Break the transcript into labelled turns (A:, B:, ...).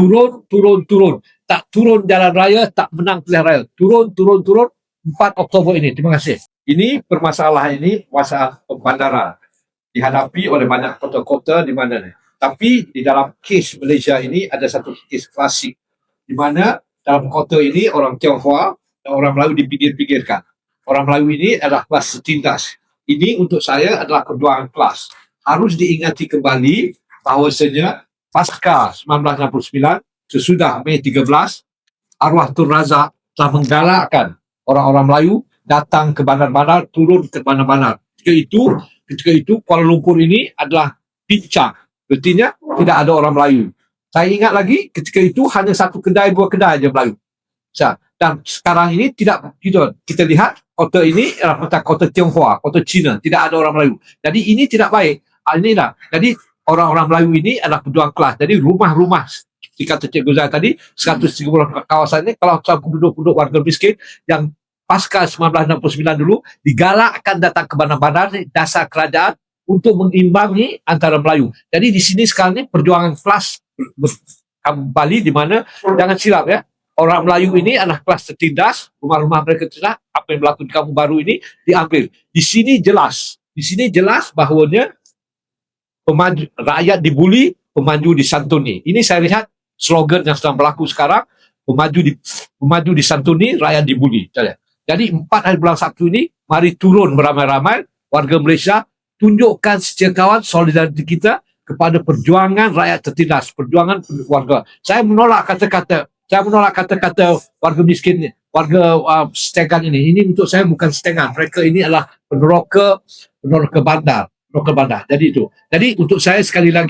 A: turun, turun, turun. Tak turun jalan raya, tak menang pilihan raya. Turun, turun, turun. 4 Oktober ini. Terima kasih. Ini permasalahan ini masalah bandara dihadapi oleh banyak kota-kota di mana ni. Tapi di dalam kes Malaysia ini ada satu kes klasik di mana dalam kota ini orang Tionghoa dan orang Melayu dipinggir-pinggirkan. Orang Melayu ini adalah kelas setindas. Ini untuk saya adalah perjuangan kelas. Harus diingati kembali bahawasanya pasca 1969 sesudah Mei 13 arwah Tun Razak telah menggalakkan orang-orang Melayu datang ke bandar-bandar, turun ke bandar-bandar. Ketika itu, ketika itu Kuala Lumpur ini adalah pincang. Artinya tidak ada orang Melayu. Saya ingat lagi ketika itu hanya satu kedai, dua kedai aja Melayu. Dan sekarang ini tidak kita lihat kota ini adalah kota kota Tionghoa, kota Cina, tidak ada orang Melayu. Jadi ini tidak baik. Ah, Inilah. Jadi orang-orang Melayu ini adalah pejuang kelas. Jadi rumah-rumah di kata Cik Guzal tadi 130 kawasan ini kalau penduduk-penduduk warga miskin yang pasca 1969 dulu digalakkan datang ke bandar-bandar dasar kerajaan untuk mengimbangi antara Melayu. Jadi di sini sekarang ini perjuangan kelas kembali di mana jangan silap ya. Orang Melayu ini adalah kelas tertindas, rumah-rumah mereka tertindas, apa yang berlaku di kampung baru ini diambil. Di sini jelas, di sini jelas bahawanya pemaju, rakyat dibuli, pemaju disantuni. Ini saya lihat slogan yang sedang berlaku sekarang, pemaju di pemaju disantuni, rakyat dibuli. Jadi empat hari bulan Sabtu ini, mari turun beramai-ramai, warga Malaysia, tunjukkan kawan solidariti kita kepada perjuangan rakyat tertindas, perjuangan warga. Saya menolak kata-kata, saya menolak kata-kata warga miskin, ni, warga uh, setengan ini. Ini untuk saya bukan setengan. Mereka ini adalah peneroka, peneroka bandar, peneroka bandar. Jadi itu. Jadi untuk saya sekali lagi